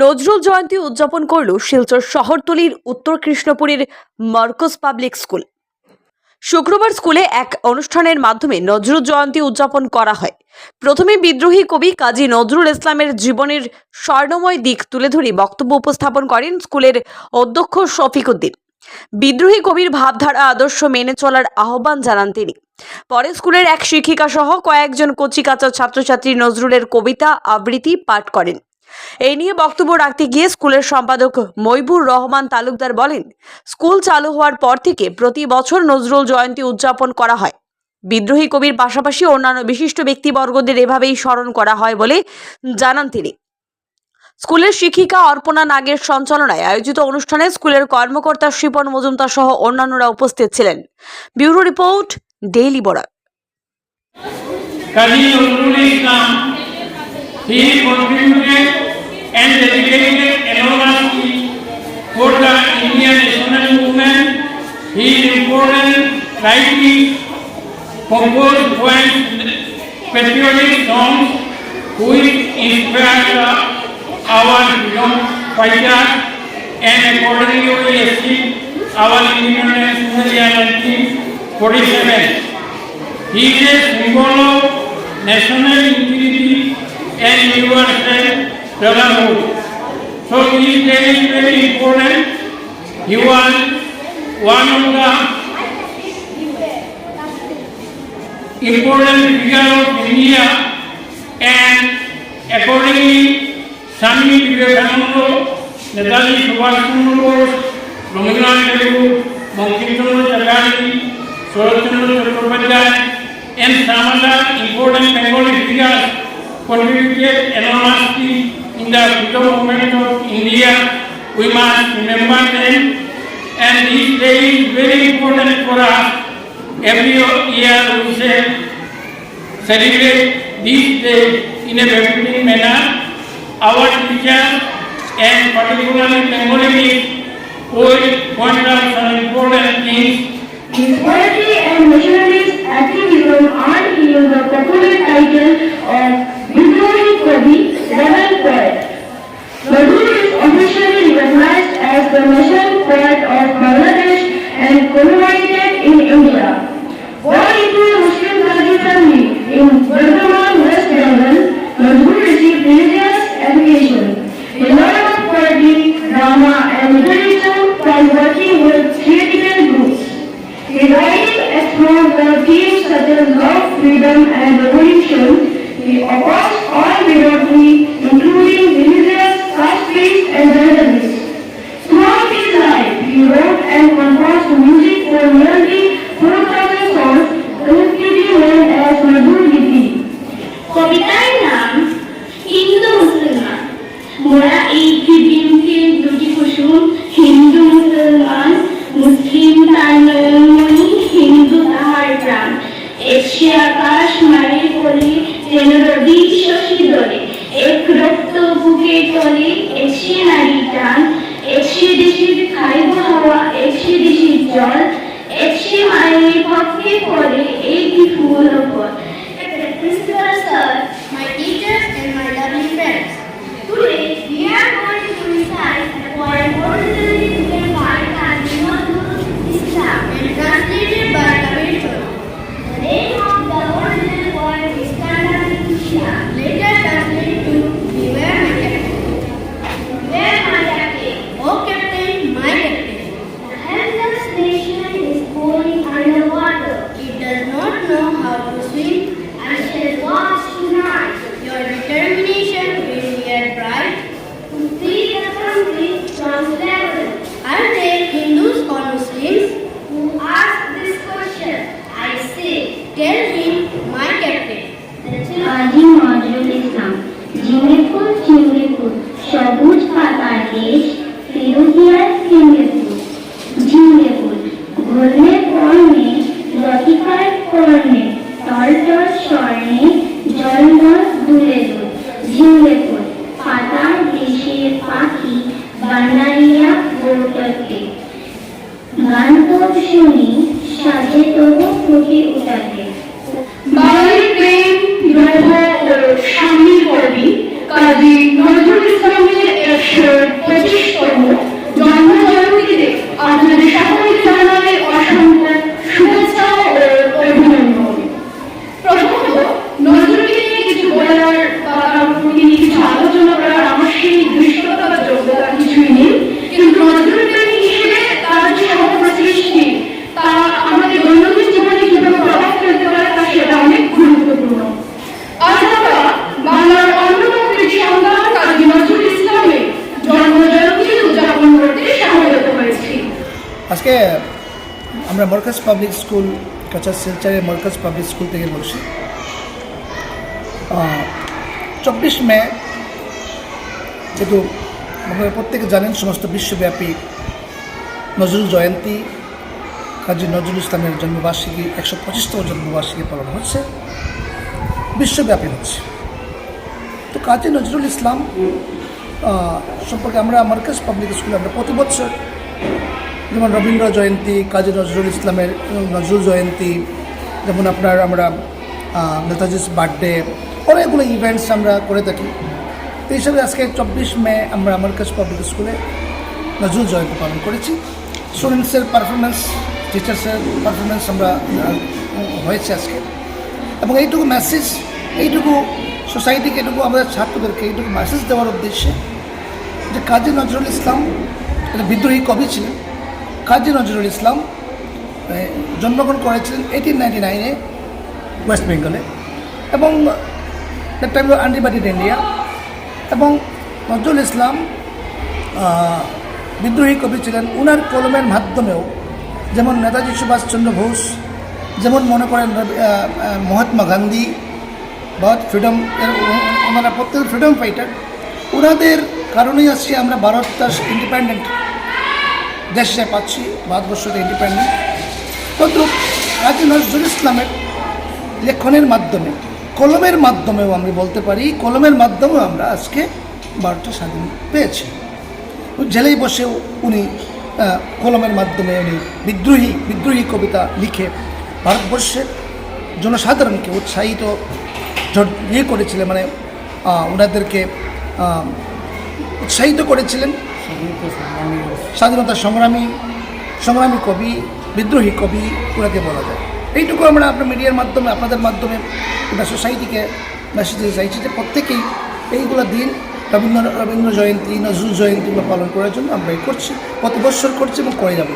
নজরুল জয়ন্তী উদযাপন করল শিলচর শহরতলির উত্তর কৃষ্ণপুরের মার্কস পাবলিক স্কুল। শুক্রবার স্কুলে এক অনুষ্ঠানের মাধ্যমে নজরুল জয়ন্তী উদযাপন করা হয়। প্রথমে বিদ্রোহী কবি কাজী নজরুল ইসলামের জীবনের স্বর্ণময় দিক তুলে ধরে বক্তব্য উপস্থাপন করেন স্কুলের অধ্যক্ষ শফিক উদ্দিন। বিদ্রোহী কবির ভাবধারা আদর্শ মেনে চলার আহ্বান জানান তিনি। পরে স্কুলের এক শিক্ষিকা সহ কয়েকজন কচিকাচা ছাত্রছাত্রী নজরুলের কবিতা আবৃত্তি পাঠ করেন। এই নিয়ে বক্তব্য রাখতে গিয়ে স্কুলের সম্পাদক মইবুর রহমান তালুকদার বলেন স্কুল চালু হওয়ার পর থেকে প্রতি বছর নজরুল জয়ন্তী উদযাপন করা হয়। বিদ্রোহী কবির পাশাপাশি অন্যান্য বিশিষ্ট ব্যক্তিবর্গদের এভাবেই স্মরণ করা হয় বলে জানান তিনি। স্কুলের শিক্ষিকা অর্পণা নাগের সঞ্চালনায় আয়োজিত অনুষ্ঠানে স্কুলের কর্মকর্তা শিপন মজুমদার সহ অন্যান্যরা উপস্থিত ছিলেন। Bureau report daily Kazi Nurul Islam, he contributed and dedicated enormously for the Indian national movement. His important writing composed poems, patriotic songs, which inspired our freedom fighters and accordingly we achieved our independence in the year 1947. He is a symbol of national unity and universal brotherhood. So day is very important. He was one of the important figure of India and accordingly Swami Vivekananda, Netaji Subhash Chandra Bose, Rabindranath Tagore, Bankim Chandra Chakrabarti, Sarat Chandra Chattopadhyay, and some other important Bengali figures contributed enormously in the movement of India. We must remember them and this day is very important for us. Every year we say celebrate this day in a befitting manner. Our teachers and particularly Bengali kids will point out some important things His poetry and missionaries activism earned him the popular title of commemorated in India. Born into a Muslim Qazi family in Bardhaman, West Bengal, Nazrul received religious education. He learned of poetry, drama and literature while working with theatrical groups. His writing explored the themes such as love, freedom, and revolution. He opposed all bigotry, কবিতার নাম হিন্দু মুসলমান। মোরা এই পৃথিবীকে দুটি কুসুম হিন্দু মুসলমান, মুসলিম তার নয়নমণি, হিন্দু তাহার প্রাণ এসে আকাশ মারি কলি, যেন রবি শশী দলে এক রক্ত বুকে তলে, এসে নারী টান। এসে দেশের খাইব হাওয়া, এসে দেশের জল। এসে মায়ের পক্ষে পড়ে এই ফুল ওপর কাজী নজরুল ইসলাম ঝিঙে ফুল সবুজ পাতার দেশ ফিরোজিয়ার চিংড়ি ফুল। ঘুরলে কর্ণে, লতিকার কর্ণে টল স্বর্ণে জল জল দুলে। দুল ঝিঙে পাতার দেশের পাখি, বানাইয়া বৌটকে গান তোর শুনি, সাজে তবু ফুটে উঠাতে। স্বামীর কবি কাজী নজরুল আমরা মরকাজ পাবলিক স্কুল কাছার শিলচরের মরকাজ পাবলিক স্কুল থেকে বলছি। চব্বিশ মে, যেহেতু আপনারা প্রত্যেকে জানেন সমস্ত বিশ্বব্যাপী নজরুল জয়ন্তী, কাজী নজরুল ইসলামের জন্মবার্ষিকী, একশো পঁচিশতম জন্মবার্ষিকী পালন হচ্ছে, বিশ্বব্যাপী হচ্ছে। তো কাজী নজরুল ইসলাম সম্পর্কে আমরা মার্কাজ পাবলিক স্কুলে আমরা প্রতি বছর যেমন রবীন্দ্র জয়ন্তী, কাজী নজরুল ইসলামের নজরুল জয়ন্তী, যেমন আপনার আমরা নেতাজির বার্থডে অনেকগুলো ইভেন্টস আমরা করে থাকি। তো হিসাবে আজকে চব্বিশ মে আমরা আমার কাছে পাবলিক স্কুলে নজরুল জয়ন্তী পালন করেছি। স্টুডেন্টসের পারফরমেন্স টিচার্সের পারফরমেন্স আমরা হয়েছে আজকে। এবং এইটুকু মেসেজ এইটুকু সোসাইটিকে এটুকু আমাদের ছাত্রদেরকে, এইটুকু মেসেজ দেওয়ার উদ্দেশ্যে যে কাজী নজরুল ইসলাম একটা বিদ্রোহী কবি ছিলেন। কাজী নজরুল ইসলাম জন্মগ্রহণ করেছিলেন এইটিন নাইনটি নাইনে ওয়েস্ট বেঙ্গলে এবং দ্যাট টাইম আনডিভাইডেড ইন্ডিয়া এবং নজরুল ইসলাম বিদ্রোহী কবি ছিলেন। উনার কলমের মাধ্যমেও যেমন নেতাজি সুভাষচন্দ্র বোস, যেমন মনে করেন মহাত্মা গান্ধী বা ফ্রিডম ওনারা প্রত্যেক ফ্রিডম ফাইটার ওনাদের কারণেই আজকে আমরা ভারতটা ইন্ডিপেন্ডেন্ট দেশ পাচ্ছি ভারতবর্ষকে ইন্ডিপেন্ডেন্ট কিন্তু কাজী নজরুল ইসলামের লেখনের মাধ্যমে, কলমের মাধ্যমেও আমি বলতে পারি, কলমের মাধ্যমেও আমরা আজকে ভারতটা স্বাধীন পেয়েছি। জেলেই বসেও উনি কলমের মাধ্যমে উনি বিদ্রোহী বিদ্রোহী কবিতা লিখে ভারতবর্ষের জনসাধারণকে উৎসাহিত ইয়ে করেছিলেন মানে ওনাদেরকে উৎসাহিত করেছিলেন। স্বাধীনতা সংগ্রামী সংগ্রামী কবি, বিদ্রোহী কবি ওনাকে বলা যায়। এইটুকু আমরা আপনার মিডিয়ার মাধ্যমে, আপনাদের মাধ্যমে গোটা সোসাইটিকে মেসেজ দিতে চাইছি যে প্রত্যেকেই এইগুলো দিন, রবীন্দ্র রবীন্দ্র জয়ন্তী, নজরুল জয়ন্তীগুলো পালন করার জন্য আমরা এই করছি, প্রতি বছর করছি এবং করে যাব।